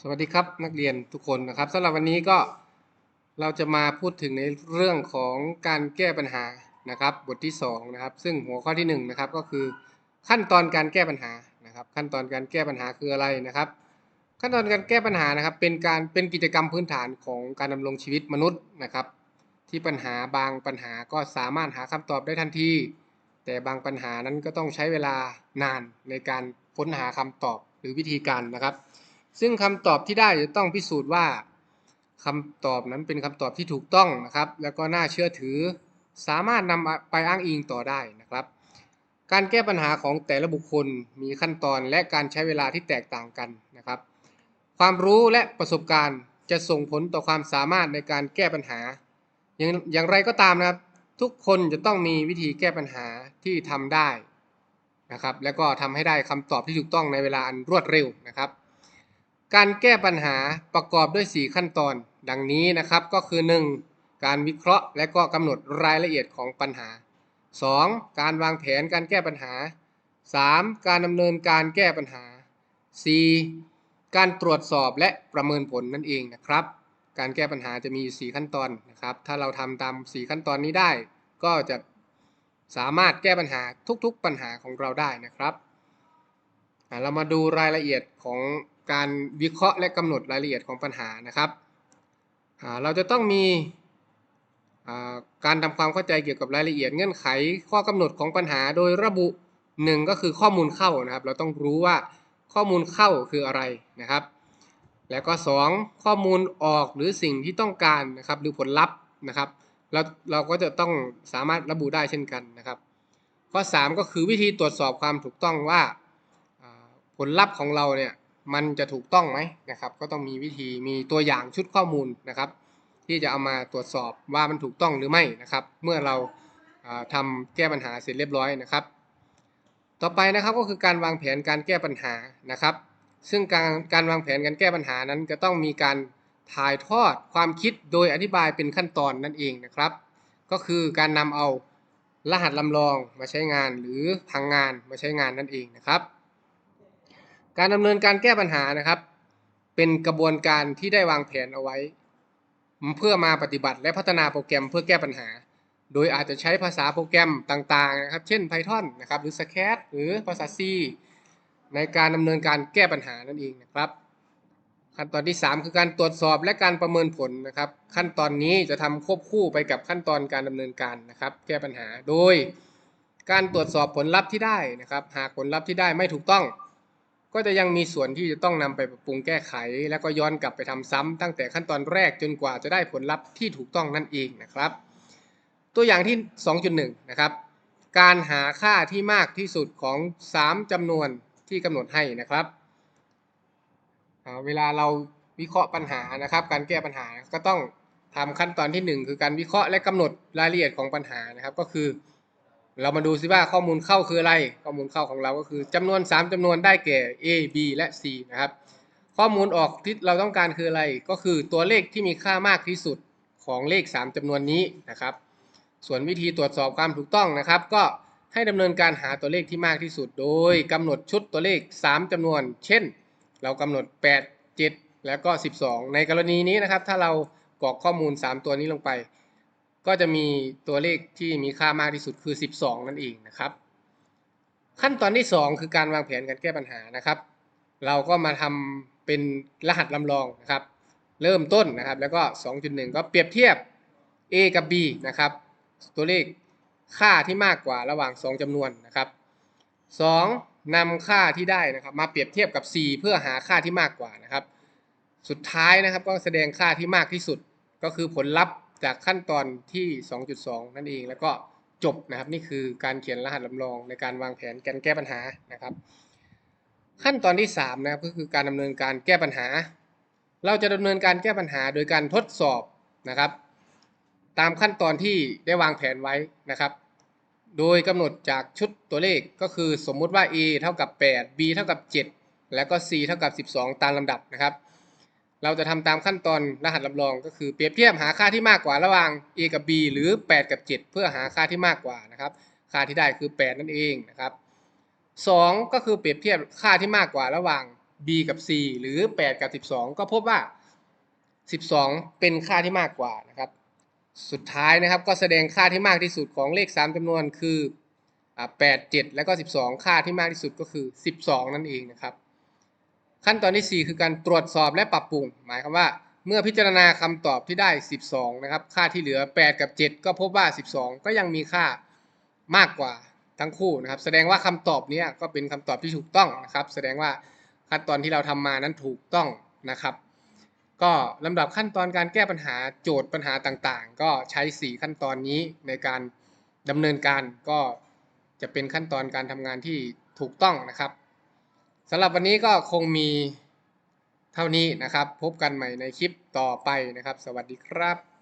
สวัสดีครับนักเรียนทุกคนนะครับสำหรับวันนี้ก็เราจะมาพูดถึงในเรื่องของการแก้ปัญหานะครับ บทที่2นะครับซึ่งหัวข้อที่1นะครับก็คือขั้นตอนการแก้ปัญหานะครับ ขั้นตอนการแก้ปัญหาคืออะไรนะครับ ขั้นตอนการแก้ปัญหานะครับ เป็นการเป็นกิจกรรมพื้นฐานของการดำรงชีวิตมนุษย์นะครับ ที่ปัญหาบางปัญหาก็สามารถหาคำตอบได้ทันที แต่บางปัญหานั้นก็ต้องใช้เวลานานในการค้นหาคำตอบหรือวิธีการนะครับ ซึ่งคำตอบที่ได้จะต้องพิสูจน์ว่าคำตอบนั้นเป็นคำตอบที่ถูกต้องนะครับ แล้วก็น่าเชื่อถือ สามารถนำไปอ้างอิงต่อได้นะครับ การแก้ปัญหาของแต่ละบุคคลมีขั้นตอนและการใช้เวลาที่แตกต่างกันนะครับ ความรู้และประสบการณ์จะส่งผลต่อความสามารถในการแก้ปัญหา อย่างอย่างไรก็ตามนะครับ ทุกคนจะต้องมีวิธีแก้ปัญหาที่ทำได้นะครับ แล้วก็ทำให้ได้คำตอบที่ถูกต้องในเวลาอันรวดเร็วนะครับ การแก้ปัญหาประกอบด้วย 4 ขั้นตอน ดังนี้นะครับก็คือ 1. การวิเคราะห์ และก็กำหนดรายละเอียดของปัญหา 2. การวางแผนการแก้ปัญหา 3. การดำเนินการแก้ปัญหา 4. การตรวจสอบและประเมินผลนั่นเองนะครับ การแก้ปัญหาจะมี 4 ขั้นตอนนะครับ ถ้าเราทำตาม 4 ขั้นตอนนี้ได้ ก็จะสามารถแก้ปัญหาทุกๆปัญหาของเราได้นะครับอะเรามาดูรายละเอียดของ การวิเคราะห์และกำหนดรายละเอียดของปัญหานะครับ เราจะต้องมีการทำความเข้าใจเกี่ยวกับรายละเอียดเงื่อนไขข้อกำหนดของปัญหาโดยระบุหนึ่งก็คือข้อมูลเข้านะครับ เราต้องรู้ว่าข้อมูลเข้าคืออะไรนะครับ แล้วก็ 2 ข้อมูลออกหรือสิ่งที่ต้องการนะครับหรือผลลัพธ์นะครับเราเราก็จะต้องสามารถระบุได้เช่นกันนะครับ ข้อ 3 ก็คือวิธีตรวจสอบความถูกต้องว่าผลลัพธ์ของเราเนี่ย มันจะถูกต้องไหมนะครับ ก็ต้องมีวิธีมีตัวอย่างชุดข้อมูลนะครับ ที่จะเอามาตรวจสอบว่ามันถูกต้องหรือไม่นะครับ เมื่อเราอ่าทำแก้ปัญหาเสร็จเรียบร้อยนะครับ ต่อไปนะครับก็คือการวางแผนการแก้ปัญหานะครับ ซึ่งการการวางแผนการแก้ปัญหานั้น จะต้องมีการถ่ายทอดความคิดโดยอธิบายเป็นขั้นตอนนั่นเองนะครับ ก็คือการนำเอารหัสลำลองมาใช้งานหรือพังงานมาใช้งานนั่นเองนะครับ การดำเนินการแก้ปัญหานะครับ เป็นกระบวนการที่ได้วางแผนเอาไว้ เพื่อมาปฏิบัติและพัฒนาโปรแกรมเพื่อแก้ปัญหา โดยอาจจะใช้ภาษาโปรแกรมต่างๆนะครับ เช่น Python นะครับ หรือ Scratch หรือภาษา C ในการดำเนินการแก้ปัญหานั่นเองนะครับ ขั้นตอนที่ 3 คือการตรวจสอบและการประเมินผลนะครับ ขั้นตอนนี้จะทำควบคู่ไปกับขั้นตอนการดำเนินการนะครับ แก้ปัญหาโดย การตรวจสอบผลลัพธ์ที่ได้นะครับ หากผลลัพธ์ที่ได้ไม่ถูกต้อง ก็จะยังมีส่วนที่จะต้องนำไปปรับปรุงแก้ไข แล้วก็ย้อนกลับไปทำซ้ำตั้งแต่ขั้นตอนแรกจนกว่าจะได้ผลลัพธ์ที่ถูกต้องนั่นเองนะครับ ตัวอย่างที่ 2.1 นะครับ การหาค่าที่มากที่สุดของ 3จำนวนที่กำหนดให้นะครับเวลาเราวิเคราะห์ปัญหานะครับ การแก้ปัญหาก็ต้องทำขั้นตอนที่ 1 คือการวิเคราะห์และกำหนดรายละเอียดของปัญหานะครับ ก็คือ เรามาดูซิว่าข้อมูลเข้าคืออะไร ข้อมูลเข้าของเราก็คือจำนวน 3จำนวนได้แก่ A B และ C นะครับ ข้อมูลออกที่เราต้องการคืออะไร ก็คือตัวเลขที่มีค่ามากที่สุดของเลข 3จำนวนนี้นะครับ ส่วนวิธีตรวจสอบความถูกต้องนะครับ ก็ให้ดำเนินการหาตัวเลขที่มากที่สุด โดยกำหนดชุดตัวเลข 3จำนวน เช่น เรากำหนด 8 7 แล้วก็ 12 ในกรณีนี้นะครับ ถ้าเรากรอกข้อมูล 3 ตัวนี้ลงไป ก็จะมีตัวเลขที่มีค่ามากที่สุดคือ 12 นั่นเองนะครับ ขั้นตอนที่ 2 คือการวางแผนการแก้ปัญหานะครับ เราก็มาทำเป็นรหัสลำลองนะครับ เริ่มต้นนะครับ แล้วก็ 2.1 ก็เปรียบเทียบ A กับ B นะครับ ตัวเลขค่าที่มากกว่าระหว่าง 2จำนวนนะครับ 2. นำค่าที่ได้นะครับ มาเปรียบเทียบกับ C เพื่อหาค่าที่มากกว่านะครับ สุดท้ายนะครับก็แสดงค่าที่มากที่สุดก็คือผลลัพธ์ จากขั้นตอนที่ 2.2 นั่นเอง แล้วก็จบนะครับ นี่คือการเขียนรหัสลำลองในการวางแผนการแก้ปัญหานะครับ ขั้นตอนที่3นะครับก็คือการดำเนินการแก้ปัญหา เราจะดำเนินการแก้ปัญหาโดยการทดสอบนะครับ ตามขั้นตอนที่ได้วางแผนไว้นะครับ โดยกำหนดจากชุดตัวเลขก็คือสมมุติว่า a เท่ากับ 8 b เท่ากับ 7 แล้วก็ c เท่ากับ 12 ตามลำดับนะครับ เราจะทำตามขั้นตอนรหัสลำลองก็คือเปรียบเทียบหาค่าที่มากกว่าระหว่าง a กับ b หรือ 8 กับ 7 เพื่อหาค่าที่มากกว่านะครับ ค่าที่ได้คือ 8 นั่นเองนะครับ 2 ก็คือเปรียบเทียบค่าที่มากกว่าระหว่าง b กับ c หรือ 8 กับ 12 ก็พบว่า 12 เป็นค่าที่มากกว่านะครับ สุดท้ายนะครับก็แสดงค่าที่มากที่สุดของเลข 3จำนวนคือ8 7 แล้วก็ 12 ค่าที่มากที่สุดก็คือ 12 นั่นเองนะครับ ขั้นตอนที่ 4 คือการตรวจสอบและปรับปรุง หมายความว่า เมื่อพิจารณาคำตอบที่ได้ 12 นะครับ ค่าที่เหลือ 8 กับ 7 ก็พบว่า 12 ก็ยังมีค่ามากกว่าทั้งคู่นะครับ แสดงว่าคำตอบนี้ก็เป็นคำตอบที่ถูกต้องนะครับ แสดงว่าขั้นตอนที่เราทำมานั้นถูกต้องนะครับ ก็ลำดับขั้นตอนการแก้ปัญหาโจทย์ปัญหาต่างๆ ก็ใช้ 4 ขั้นตอนนี้ในการดำเนินการก็จะเป็นขั้นตอนการทำงานที่ถูกต้องนะครับ สำหรับวันนี้ก็คงมีเท่านี้นะครับ พบกันใหม่ในคลิปต่อไปนะครับ สวัสดีครับ